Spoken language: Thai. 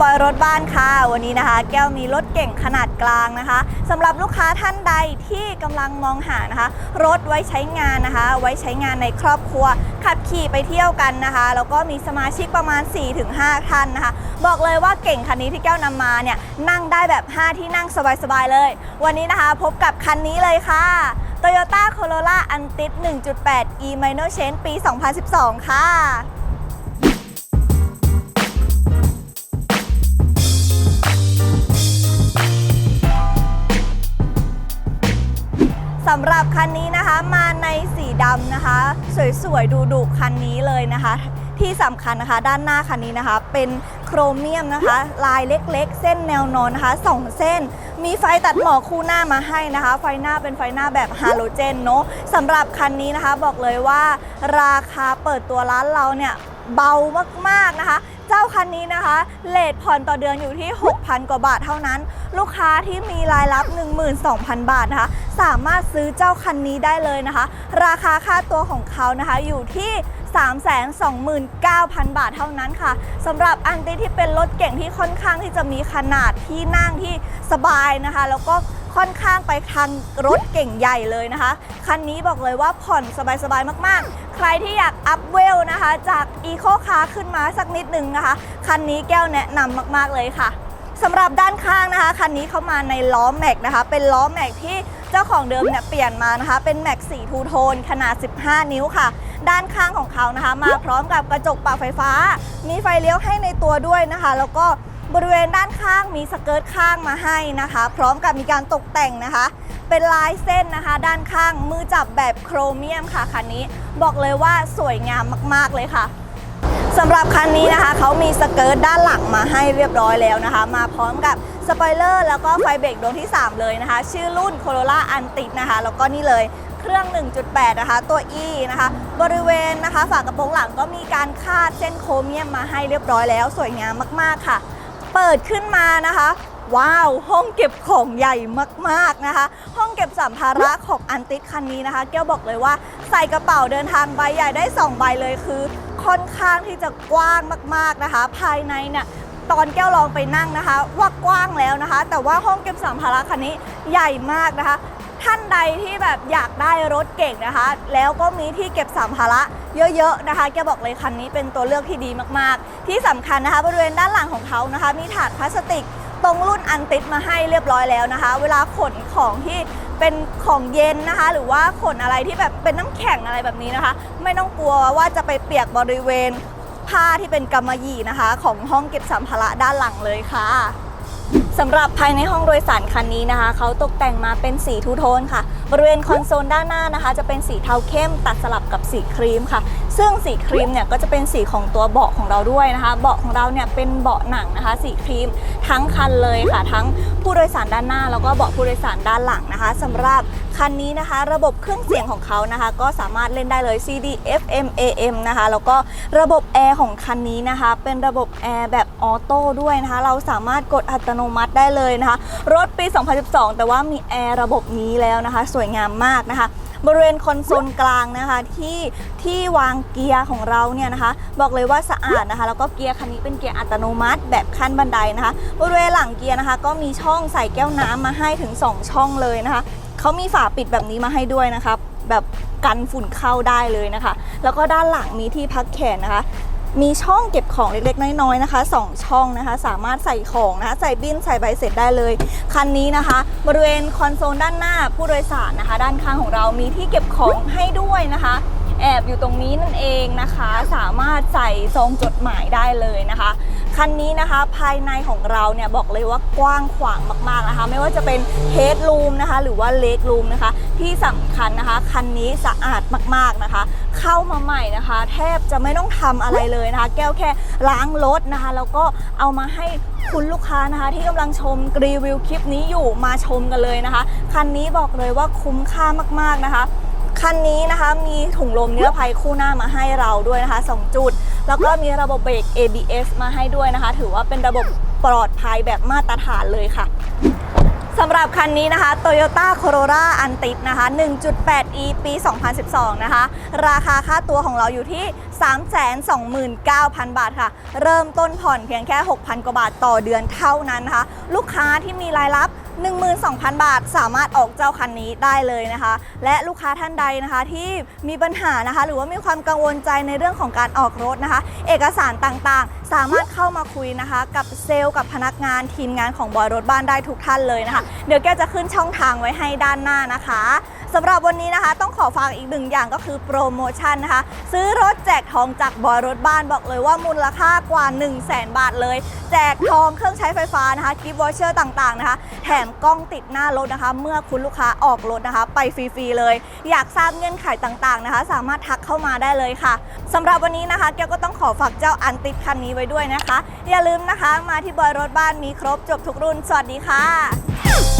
ค่ะลูกแก้วบอยรถบ้านค่ะ วันนี้นะคะ แก้วมีรถเก่งขนาดกลางนะคะสำหรับลูกค้าท่านใดที่กำลังมองหานะคะ รถไว้ใช้งานนะคะ ไว้ใช้งานในครอบครัว ขับขี่ไปเที่ยวกันนะคะ แล้วก็มีสมาชิกประมาณ 4-5 ท่านนะคะ บอกเลยว่าเก่งคันนี้ที่แก้วนำมาเนี่ยนั่งได้แบบ 5 ที่นั่งสบายๆเลย วันนี้นะคะพบกับคันนี้เลยค่ะ Toyota Corolla Antis 1.8 e minor change ปี 2012 ค่ะ คันนี้นะคะมาในสีดำนะคะ สวยๆดูดุคันนี้เลยนะคะ ที่สำคัญนะคะ ด้านหน้าคันนี้นะคะ เป็นโครเมียมนะคะ ลายเล็กๆ เส้นแนวนอนนะคะสองเส้น มีไฟตัดหมอกคู่หน้ามาให้นะคะ ไฟหน้าเป็นไฟหน้าแบบฮาโลเจนเนาะสำหรับคันนี้นะคะบอกเลยว่า ราคาเปิดตัวร้านเราเนี่ยเบามากๆนะคะ เจ้าคันนี้นะคะ เลทผ่อนต่อเดือนอยู่ที่ 6,000 กว่าบาทเท่านั้น ลูกค้าที่มีรายรับ 12,000 บาทนะคะ สามารถซื้อเจ้าคันนี้ได้เลยนะคะ ราคาค่าตัวของเขานะคะอยู่ที่329,000 บาทเท่านั้นค่ะสำหรับอันติที่เป็นรถเก่งที่ค่อนข้างที่จะมีขนาดที่นั่งที่สบายนะคะ แล้วก็ ค่อนข้างไปทางรถเก่งใหญ่เลยนะคะ คันนี้บอกเลยว่าผ่อนสบายๆมากๆ ใครที่อยากอัพเวลนะคะ จาก Eco Car ขึ้นมาสักนิดนึงนะคะ คันนี้แก้วแนะนำมากๆเลยค่ะสำหรับด้านข้างนะคะ คันนี้เข้ามาในล้อแม็กนะคะ เป็นล้อแม็กที่เจ้าของเดิมเนี่ยเปลี่ยนมานะคะ เป็นแม็กสีทูโทนขนาด 15 นิ้วค่ะ ด้านข้างของเขานะคะ มาพร้อมกับกระจกปรับไฟฟ้า มีไฟเลี้ยวให้ในตัวด้วยนะคะ แล้วก็ บริเวณด้านข้างมีสเกิร์ตข้างมาให้นะคะ พร้อมกับมีการตกแต่งนะคะ เป็นลายเส้นนะคะ ด้านข้างมือจับแบบโครเมียมค่ะคันนี้บอกเลยว่าสวยงามมากๆเลยค่ะสำหรับคันนี้นะคะเขามีสเกิร์ตด้านหลังมาให้เรียบร้อยแล้วนะคะ มาพร้อมกับสปอยเลอร์แล้วก็ไฟเบรกดวงที่ 3 เลยนะคะ ชื่อรุ่น Corolla a n t i นะคะ แล้วก็นี่เลยเครื่อง 1.8 นะคะ ตัว E นะคะ บริเวณนะคะฝากระโปรงหลังก็มีการคาดเส้นโครเมียมมาให้เรียบร้อยแล้ว สวยงามมาก ๆ ค่ะ เปิดขึ้นมานะคะ ว้าว ห้องเก็บของใหญ่มากๆนะคะ ห้องเก็บสัมภาระของอันติสคันนี้นะคะแก้วบอกเลยว่าใส่กระเป๋าเดินทางใบใหญ่ได้ 2 ใบเลยคือ ค่อนข้างที่จะกว้างมากๆนะคะ ภายในเนี่ยตอนแก้วลองไปนั่งนะคะ ว่ากว้างแล้วนะคะ แต่ว่าห้องเก็บสัมภาระคันนี้ใหญ่มากนะคะ ท่านใดที่แบบอยากได้รถเก่งนะคะ แล้วก็มีที่เก็บสัมภาระเยอะๆนะคะแกบอกเลยคันนี้เป็นตัวเลือกที่ดีมากๆ ที่สำคัญนะคะ บริเวณด้านหลังของเขานะคะ มีถาดพลาสติก ตรงรุ่นอันติดมาให้เรียบร้อยแล้วนะคะ เวลาขนของที่เป็นของเย็นนะคะ หรือว่าขนอะไรที่แบบเป็นน้ำแข็งอะไรแบบนี้นะคะ ไม่ต้องกลัวว่าจะไปเปียกบริเวณผ้าที่เป็นกำมะหยี่นะคะ ของห้องเก็บสัมภาระด้านหลังเลยค่ะ สำหรับภายในห้องโดยสารคันนี้นะคะ เขาตกแต่งมาเป็นสีทูโทนค่ะ บริเวณคอนโซลด้านหน้านะคะ จะเป็นสีเทาเข้มตัดสลับกับสีครีมค่ะ ซึ่งสีครีมเนี่ยก็จะเป็นสีของตัวเบาะของเราด้วยนะคะ เบาะของเราเนี่ยเป็นเบาะหนังนะคะ สีครีมทั้งคันเลยค่ะ ทั้งผู้โดยสารด้านหน้า แล้วก็เบาะผู้โดยสารด้านหลังนะคะสำหรับคันนี้นะคะ ระบบเครื่องเสียงของเขานะคะ ก็สามารถเล่นได้เลย CD FM AM นะคะ แล้วก็ระบบแอร์ของคันนี้นะคะ เป็นระบบแอร์แบบออโต้ด้วยนะคะ เราสามารถกดอัตโนมัติได้เลยนะคะ รถปี 2012 แต่ว่ามีแอร์ระบบนี้แล้วนะคะ สวยงามมากนะคะ บริเวณคอนโซลกลางนะคะที่ที่วางเกียร์ของเราเนี่ยนะคะ บอกเลยว่าสะอาดนะคะ แล้วก็เกียร์คันนี้เป็นเกียร์อัตโนมัติ แบบขั้นบันไดนะคะ บริเวณหลังเกียร์นะคะ ก็มีช่องใส่แก้วน้ำมาให้ถึง 2 ช่องเลยนะคะเขามีฝาปิดแบบนี้มาให้ด้วยนะคะแบบกันฝุ่นเข้าได้เลยนะคะ แล้วก็ด้านหลังมีที่พักแขนนะคะ มีช่องเก็บของเล็กๆ น้อยๆนะคะ 2 ช่องนะคะ สามารถใส่ของนะคะ ใส่บินใส่ใบเสร็จได้เลย คันนี้นะคะ บริเวณคอนโซลด้านหน้าผู้โดยสารนะคะ ด้านข้างของเรามีที่เก็บของให้ด้วยนะคะ แอบอยู่ตรงนี้นั่นเองนะคะ สามารถใส่ซองจดหมายได้เลยนะคะคันนี้นะคะภายในของเราเนี่ยบอกเลยว่ากว้างขวางมากๆนะคะ ไม่ว่าจะเป็นเฮดรูมนะคะ หรือว่าเลกรูมนะคะ ที่สำคัญนะคะ คันนี้สะอาดมากๆนะคะ เข้ามาใหม่นะคะ แทบจะไม่ต้องทำอะไรเลยนะคะ แก้วแค่ล้างรถนะคะ แล้วก็เอามาให้คุณลูกค้านะคะ ที่กำลังชมรีวิวคลิปนี้อยู่มาชมกันเลยนะคะ คันนี้บอกเลยว่าคุ้มค่ามากๆนะคะ คันนี้นะคะมีถุงลมนิรภัยคู่หน้ามาให้เราด้วยนะคะ 2 จุด แล้วก็มีระบบเบรก ABS มาให้ด้วยนะคะ ถือว่าเป็นระบบปลอดภัยแบบมาตรฐานเลยค่ะสำหรับคันนี้นะคะ Toyota Corolla a n t i นะคะ 1.8e ปี 2012 นะคะ ราคาค่าตัวของเราอยู่ที่ 329,000 บาทค่ะ เริ่มต้นผ่อนเพียงแค่ 6,000 กว่าบาทต่อเดือนเท่านั้นนะคะ ลูกค้าที่มีรายรับ 12,000 บาท สามารถออกเจ้าคันนี้ได้เลยนะคะ และลูกค้าท่านใดนะคะที่มีปัญหานะคะ หรือว่ามีความกังวลใจในเรื่องของการออกรถนะคะ เอกสารต่างๆ สามารถเข้ามาคุยนะคะ กับเซลล์กับพนักงานทีมงานของบอยรถบ้านได้ทุกท่านเลยนะคะ เดี๋ยวแกจะขึ้นช่องทางไว้ให้ด้านหน้านะคะ สำหรับวันนี้นะคะ ต้องขอฝากอีกหนึ่งอย่างก็คือโปรโมชั่นนะคะ ซื้อรถแจกทองจากบอยรถบ้านบอกเลยว่ามูลค่ากว่า 1 0 0 0 0แบาทเลย แจกทองเครื่องใช้ไฟฟ้านะคะกิฟต์วอเชอร์ต่างๆนะคะ แถมกล้องติดหน้ารถนะคะ เมื่อคุณลูกค้าออกรถนะคะ ไปฟรีๆเลย อยากทราบเงื่อนไขต่างๆนะคะ สามารถทักเข้ามาได้เลยค่ะสำหรับวันนี้นะคะแกวก็ต้องขอฝากเจ้าอันติดคันนี้ไว้ด้วยนะคะ อย่าลืมนะคะ มาที่บอยรถบ้านมีครบจบทุกรุ่น สวัสดีค่ะ